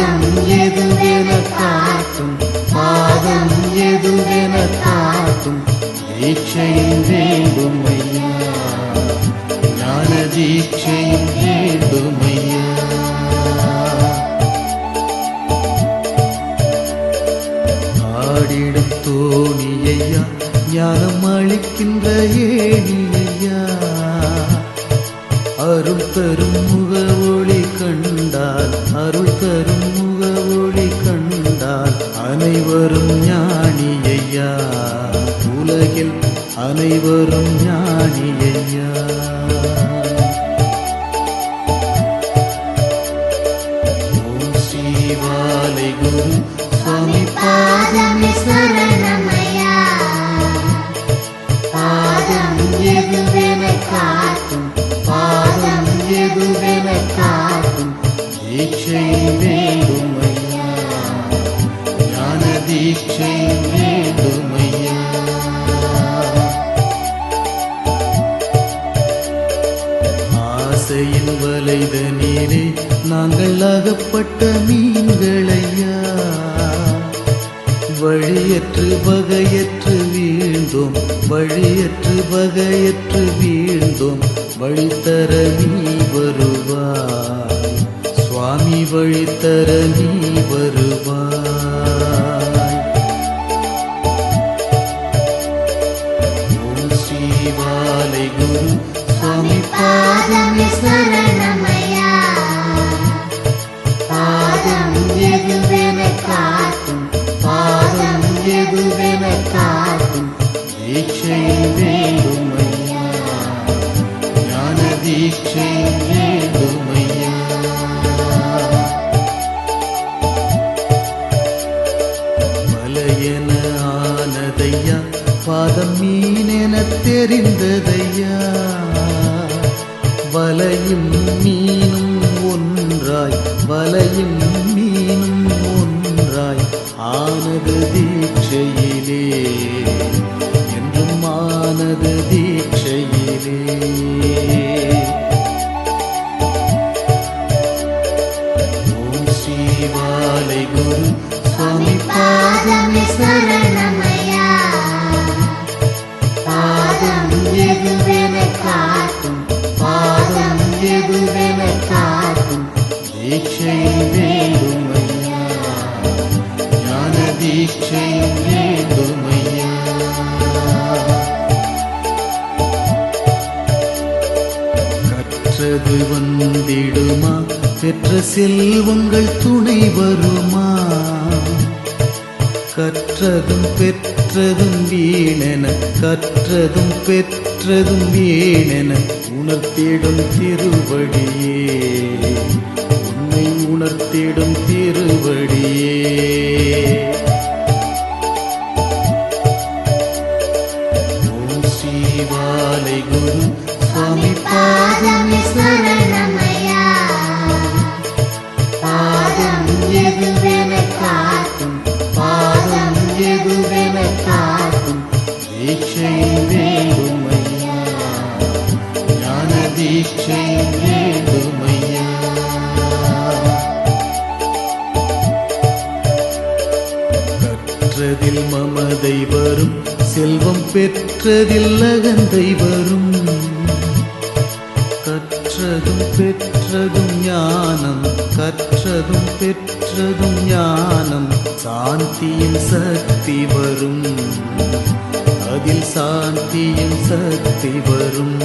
மாதம் எதுவென காத்தும் மாதம் எதுவென காத்தும் தீட்சையில் வேண்டும் ஐயா அருள் தரும் முக ஒளி கண்டால் அருள் தரும் முக ஒளி கண்டால் அனைவரும் ஞானி ஐயா உலகில் அனைவரும் ஞானி ஆசையின் வலைத நீரே நாங்கள் அகப்பட்ட மீன்களையா? வழியற்று வகையற்று வீழ்ந்தோம் வழியற்று வகையற்று வீழ்ந்தோம் வழித்தர நீ வருவா சுவாமி வழித்தர நீ வருவா வலையும் மீனும் ஒன்றாய் ஆனது தீட்சையிலே. என்றும் ஆனது தீட்சையிலே. ஓம் ஸ்ரீவாலை குரு சுவாமி தீட்சை வேண்டும் ஐயா ஞான தீட்சை வேண்டும் ஐயா கற்றது வந்திடுமா பெற்ற செல்வங்கள் துணை வருமா? கற்றதும் பெற்றதும் வீணென கற்றதும் பெற்றதும் வீணென உணர்த்திடும் திருவடியே. உணர்த்திடும் திருவடியே. ஓம் ஸ்ரீவாலை குரு சுவாமி பாதம் சரணமையா பாதம் எதுவென காக்கும் பாதம் எதுவென காக்கும் தீட்சை வேண்டும் ஐயா ஞான தீட்சை செல்வம் பெற்றதில் அகந்தை வரும் கற்றதும் பெற்றதும் ஞானம் கற்றதும் பெற்றதும் ஞானம் சாந்தியின் சக்தி வரும். அதில் சாந்தியின் சக்தி வரும்.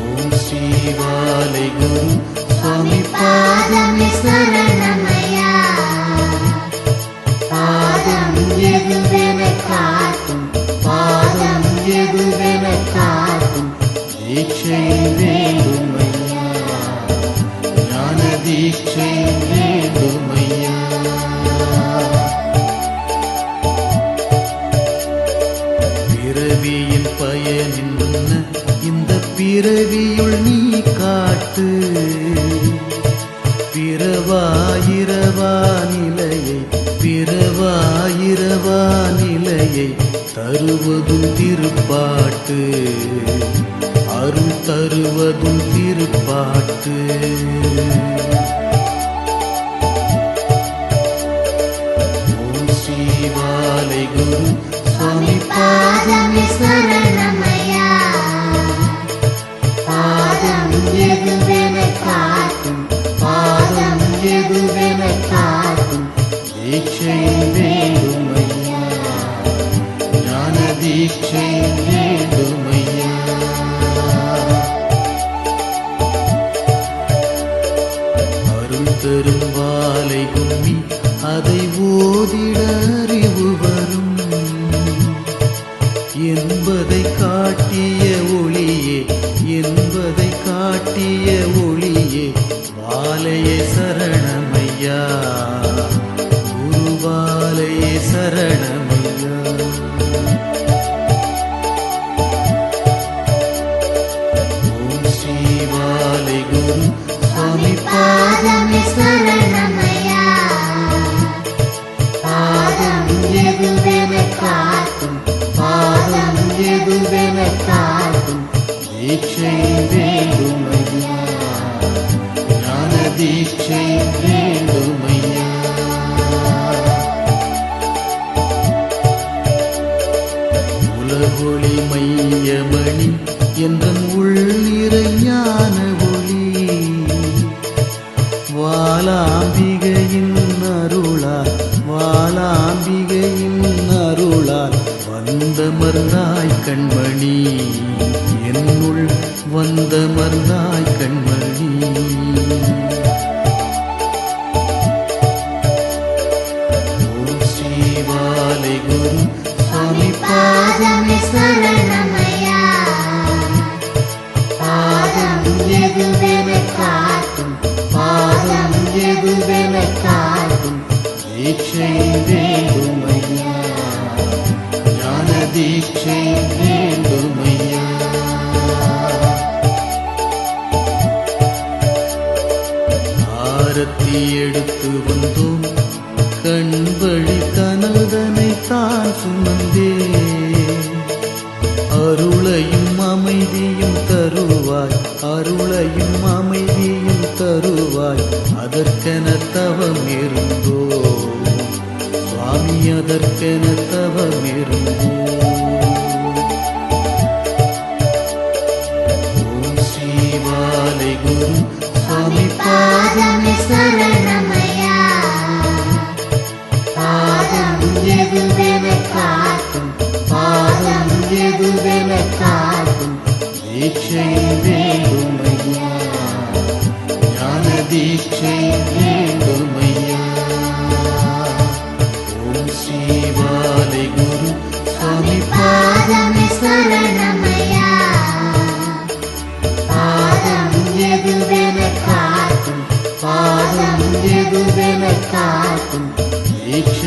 ஓம் ஸ்ரீ வாலை குரு சுவாமி பாதமே. தீட்சை வேண்டும் ஐயா ஞான தீட்சை வேண்டும் ஐயா பிறவியின் பயனின்ன இந்த பிறவியுள் நீ காட்டு. பிறவாயிரவா நிலையை பிறவாயிரவா நிலையை தருவதும் திருப்பாட்டு. அருள் தருவதும் திருப்பாட்டு. ஓம் ஸ்ரீவாலை குரு சுவாமி பாதமே சரணமையா. பாதம் எதுவென பாதம் எதுவென தீட்சை வேண்டும் ஐயா ஞான தீட்சை வேண்டும் அதை ஓதிட ஐயா தீட்சை வேண்டுமையா? ஞான தீட்சை வேண்டுமையா? உலகொளி மையமணி என்றன் உள்ளிறை ஞான ஒளி. வாலாம்பிகையின் அருளால் வாலாம்பிகையின் அருளால் வந்த மருந்தாய் வந்த மருந்தாய் கண்மணி. ஓம் ஸ்ரீவாலை குரு சுவாமி பாதமே சரணமையா. பாதம் எதுவென பாதம் எதுவென தீட்சை ஞான தீட்சை ஆரத்தி எடுத்து வந்தோம். கண்வழி கனதனை தான் சுமந்தே அருளையும் அமைதியும் தருவாய். அருளையும் அமைதியும் தருவாய். அதற்கென தவம் இருந்தோ சுவாமி அதற்கென స్వామి పాదమి శరణమయ్యా పాదం ఎదువెన కాకు పాదం ఎదువెన కాకు దీక్ష